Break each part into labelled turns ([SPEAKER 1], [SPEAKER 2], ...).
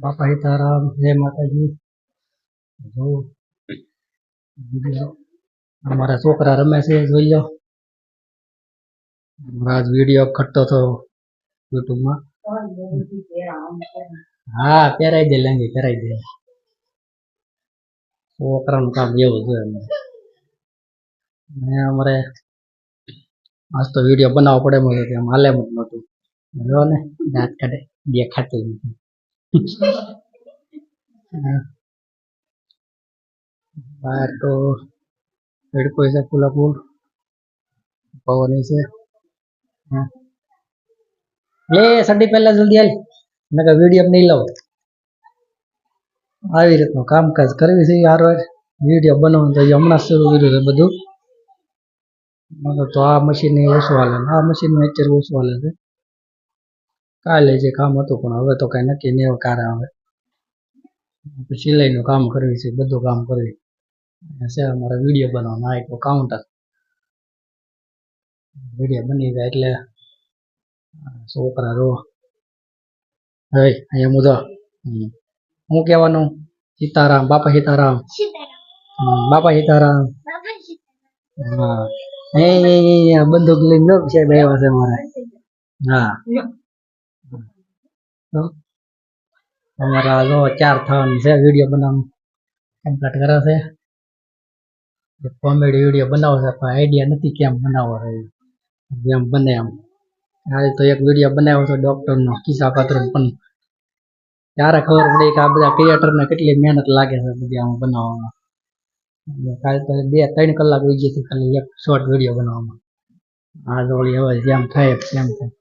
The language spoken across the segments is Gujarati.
[SPEAKER 1] બાપા સીતારામ, જય માતાજી. જો અમારા છોકરા રમે છે, જોઈ લો. આજ જ વીડિયો ખટતો હતો યુટ્યુબમાં. હા, પહેરાઈ દે, લેંગી પહેરાઈ દે. છોકરાનું કામ એવું છે અમારે અમારે આજ તો વીડિયો બનાવવો પડે આમ હાલે મત નહોતું. જો ને, દાંત કાઢે દેખાતું નથી બહાર તો તડકો છે ફૂલા ફૂલ પવન છે. હા. લે સડી પહેલા જલ્દી હાલ. કહ્યું વીડિયો નહીં લઉં આવી રીતનું કામકાજ કરવી છે, યાર વીડિયો બનાવવાનું તો હમણાં શરૂ કર્યું છે બધું. તો આ મશીન ઓછું હાલે આ મશીન અત્યારે ઓછું હાલે છે. કાલે જે કામ હતું, પણ હવે તો કઈ નક્કી નહીં કારે આવે સિલાઈનું કામ કરવી છે, બધું કામ કરવી. છે, અમારે વીડિયો બનાવવાનો, આ એક કાઉન્ટર વીડિયો બની જાય એટલે છોકરા રો. હે, અહીંયા હમ. હું કહેવાનું? સીતારામ, બાપા સીતારામ. બાપા સીતારામ. હા. એ બંદૂક લઈને જો સાહેબ આવ્યા છે મારે હા. તો અમારા જો ચાર થવાની છે વીડિયો બનાવવાનું કમ્પ્લીટ કરે છે કોમેડી વીડિયો બનાવો છે પણ આઈડિયા નથી કેમ બનાવવો છે જેમ બને એમ આજે તો એક વીડિયો બનાવ્યો છે ડોક્ટરનો કિસ્સા પાત્ર પણ ત્યારે ખબર પડી કે આ બધા ક્રિએટરને કેટલી મહેનત લાગે છે બધી આમાં બનાવવામાં એટલે કાલે તો બે ત્રણ કલાક વહી ગઈ હતી ખાલી એક શોર્ટ વીડિયો બનાવવામાં આ જોડી હવે જેમ થાય તેમ થાય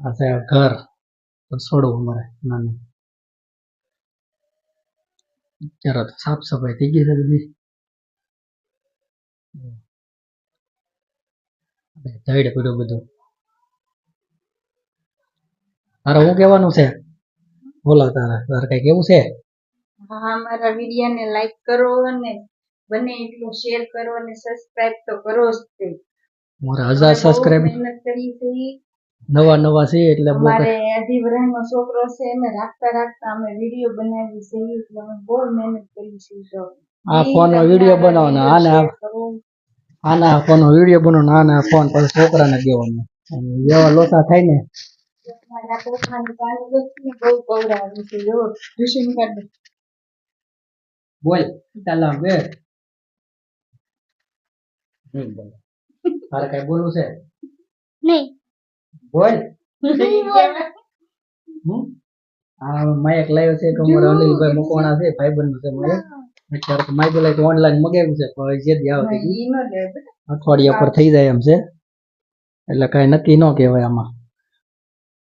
[SPEAKER 1] આ છે ઘર છોડવું અમારે નાનું. અત્યારે તો સાફ સફાઈ થઈ ગઈ છે બધી. ધડ પડ્યો બધો. તારે શું કહેવાનું છે? બોલો તારે. તારે કઈ કેવું છે?
[SPEAKER 2] હા મારા વીડિયો ને લાઈક કરો અને બને એટલું શેર કરો અને સબસ્ક્રાઇબ તો કરો જ તે.
[SPEAKER 1] મારા હજાર સબસ્ક્રાઇબ
[SPEAKER 2] મહેનત કરી છે.
[SPEAKER 1] નવા નવા છે એટલે બહુ
[SPEAKER 2] અમારે અધિવરાહ છોકરો છે એને રાખતા રાખતા અમે વીડિયો બનાવી છે એટલે અમે બહુ મહેનત કરી છે તો
[SPEAKER 1] આ ફોનમાં વીડિયો બનાવવાનો આને આના ફોન વીડિયો બનાવવાનો આના ફોન પર છોકરાને દેવાનો. એવા લોચા થાય ને.
[SPEAKER 2] મારા
[SPEAKER 1] બોલ ચાલો બે તારે કઈ બોલવું છે?
[SPEAKER 2] નહીં.
[SPEAKER 1] બોલ. માયક લાવ્યો છે અમારા અનિલભાઈ અત્યારે તો ઓનલાઈન મગાવ્યું છે પણ જે દી આવે
[SPEAKER 2] નો.
[SPEAKER 1] અઠવાડિયા પર થઈ જાય એમ છે. એટલે કાંઈ નક્કી ન કહેવાય આમાં.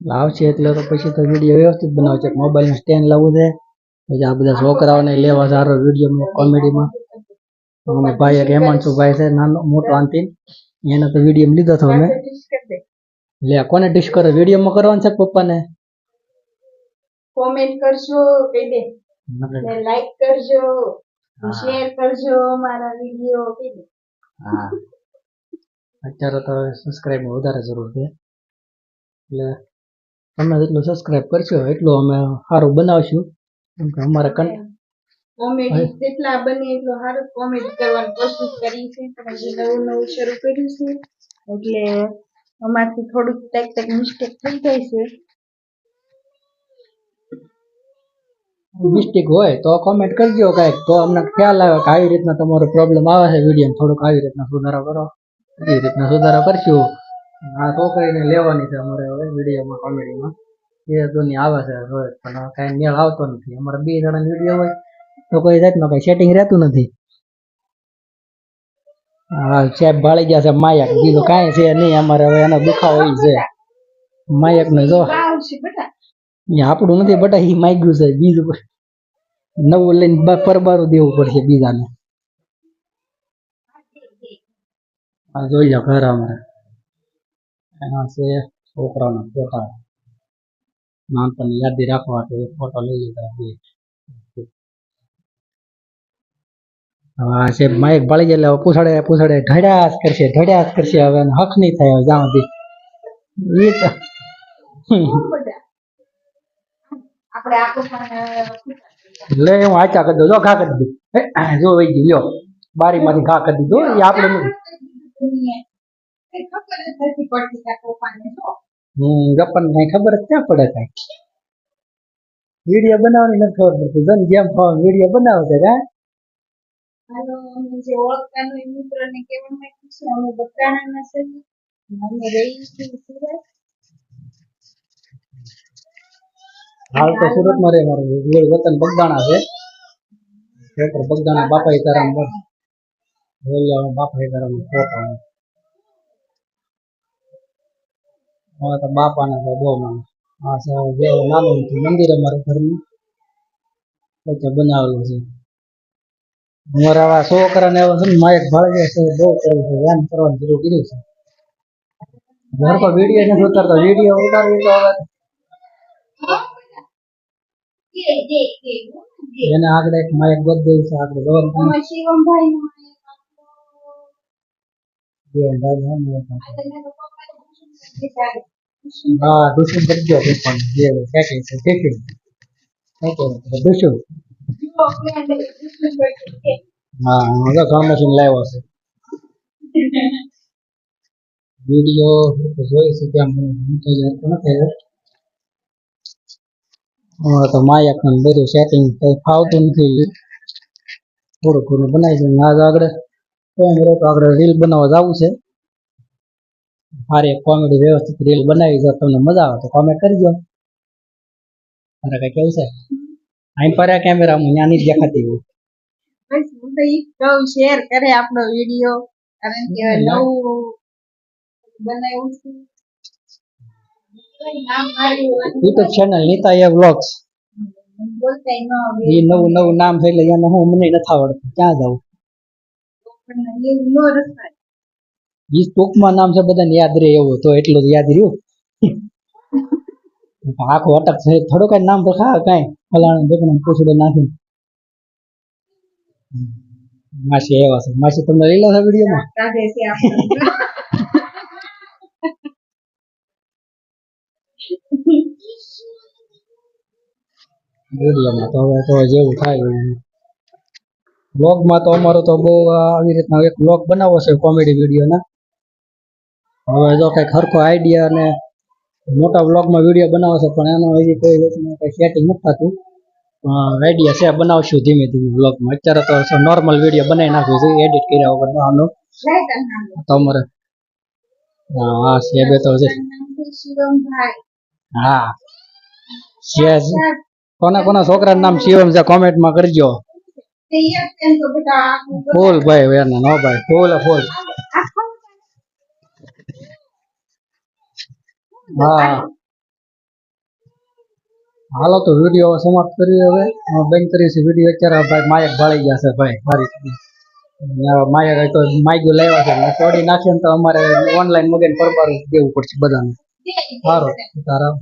[SPEAKER 1] લાવશે એટલે તો પછી તો વીડિયો વ્યવસ્થિત બનાવશે છે મોબાઈલનું સ્ટેન્ડ લાવવું છે. પછી આ બધા છોકરાઓને લેવા સારો વીડિયો કોમેડીમાં અમે ભાઈ એક હેમાંશુ ભાઈ છે નાનો મોટો અંતિમ એને તો વીડિયો લીધો હતો અમે. લે કોને ડિશ કરો વિડીયોમાં કરવાનું છે પપ્પાને?
[SPEAKER 2] કોમેન્ટ કરજો કહી દે. ને લાઈક કરજો શેર કરજો મારા વીડિયો કહી દે.
[SPEAKER 1] હા. અત્યારે તો સબસ્ક્રાઇબ વધારે જરૂર છે. એટલે તમે જેટલું સબસ્ક્રાઇબ કરશો એટલું અમે સારું બનાવશું. કેમ કે અમારે
[SPEAKER 2] કોમેડી જેટલા બને એટલું સારું કોમેડી કરવાની કોશિશ કરી છે. તમે નવું નવું શરૂ કર્યું છે. એટલે અમારથી થોડુંક ટેક ટેક મિસ્ટેક થઈ જાય છે.
[SPEAKER 1] મિસ્ટેક હોય તો કોમેન્ટ કરજો કાંઈક. તો અમને ખ્યાલ આવે કે આવી રીતના તમારો પ્રોબ્લેમ આવે છે વીડિયો થોડુંક આવી રીતના સુધારો કરો. એવી રીતના સુધારો કરશું. આ છોકરીને લેવાની છે અમારે હવે વિડીયોમાં કોમેડીમાં એ દોની આવે છે પણ કાંઈ મેળ આવતો નથી. અમારે બે જણા વીડિયો હોય. તો કોઈ જાતનું કઈ સેટિંગ રહેતું નથી. હા, સાહેબ ભાળી ગયા છે માયક. બીજું કાંઈ છે નહીં અમારે. હવે એનો દુખાવો છે. માયક ને જો આપણું નથી બટા એ માગ્યું છે. બીજું નવું લઈને પરબારું દેવું પડશે બીજાને. આ જોઈ લો ઘર અમારે. એના છે છોકરાના ફોટા. નાનપણ યાદી રાખવા તો ફોટો લઈ લીધા આ છે માઇક ભાળી એટલે પૂછડે પૂછડે ઢળ્યા કરશે ઢડ્યાસ કરશે હવે હક નહીં થાય જ્યાં સુધી. લે હું આચા કરી દઉં. જો ઘા કરી દઉં જો વહી ગયું લ્યો. બારીમાંથી ઘા કરી દીધો એ આપણે. હમ ગપ્પન કઈ ખબર જ ક્યાં પડે કઈ. વીડિયો બનાવવાની નથી ખબર પડતી. જેમ વીડિયો બનાવે છે હા
[SPEAKER 2] હાલો જે ઓળખતા હોય એ મિત્રને કહેવા માંગુ છું અમે બકરાણાના છીએ અમે રહીએ છીએ સુરત.
[SPEAKER 1] હાલ તો સુરતમાં રહે મારું વતન બગદાણા છે. ખેતર બગદાણા બાપા હિતારામ બસ બોલ્યા બાપા હિતારામ ફોટા હવે તો બાપાને તો બહુ માને આ છે નાનું મંદિર અમારા ઘરનું. બનાવેલું છે. અમારા આવા છોકરાને એવું છે ને માયક ભાળે છે બહુ કર્યું છે એમ કરવાનું શરૂ કર્યું છે. ઘર પર વીડિયો નથી ઉતારતો વીડિયો ઉતારવી તો હવે. એને આગળ એક માયક ગોત દેવું છે આગળ
[SPEAKER 2] જવાનું શિવમભાઈ
[SPEAKER 1] હા દુશ્મન કરી ગયો પણ જે છે ફાવતું નથી. થોડું થોડું બનાવી છે આજ આગળ તો આગળ રીલ બનાવવા જવું છે. સારી કોમેડી વ્યવસ્થિત રીલ બનાવી, જો તમને મજા આવે તો કોમેન્ટ કરજો મારે કઈ કેવું છે? અહીં પર કેમેરા હું ત્યાં દેખાતી હું
[SPEAKER 2] બસ હું તો ઈ કહું શેર કરે આપણો વિડિયો કારણ કે નવું બનાવ્યું છે.
[SPEAKER 1] ચેનલ નીતા એ વ્લોગ્સ
[SPEAKER 2] બોલતા ન
[SPEAKER 1] નવું નવું નામ છે એટલે એને હું મને નથી આવડતું. ક્યાં જાઉં?
[SPEAKER 2] પણ ન
[SPEAKER 1] ટૂંકમાં નામ છે બધાને યાદ રહે એવું તો એટલું જ યાદ રહ્યું. આખું અટક છે. થોડું કઈ નામ રખા કઈ. ફલાણા ઢીકણા પૂછડે નાખી માસી એવા છે. માસી તમને લીલા લો વિડીયોમાં?
[SPEAKER 2] છે
[SPEAKER 1] વિડીયોમાં તો હવે તો જેવું થાય. બ્લોગમાં તો અમારો તો બહુ આવી રીતના એક બ્લોગ બનાવવો છે કોમેડી વિડીયોના. હવે જો કંઈક ખરખો આઈડિયા અને મોટા બ્લોગમાં વીડિયો બનાવો છે પણ એનો હજી કોઈ રીતનું કંઈ સેટિંગ નથી થતું. આઈડિયા છે બનાવશું ધીમે ધીમે બ્લોગમાં અત્યારે તો નોર્મલ વીડિયો બનાવી નાખ્યું છે એડિટ કર્યા વગર આનો
[SPEAKER 2] નામ
[SPEAKER 1] તમારે હા હા છે બે તો છે હા. છે કોના કોના છોકરાનું નામ શિવમ છે કોમેન્ટમાં કરજો.
[SPEAKER 2] તે તો તો
[SPEAKER 1] ફૂલ ભાઈ એના નો ભાઈ ફૂલ ફૂલ. હા. હાલો તો વીડિયો સમાપ્ત કરીએ હવે. બંધ કરીએ છીએ વીડિયો. અત્યારે ભાઈ માયક ભાળી ગયા છે ભાઈ, મારી માયક તો માયગું લાવ્યા છે. તોડી નાખીએ તો અમારે ઓનલાઈન મગન પરબાર દેવું પડશે બધાને. સારું તારા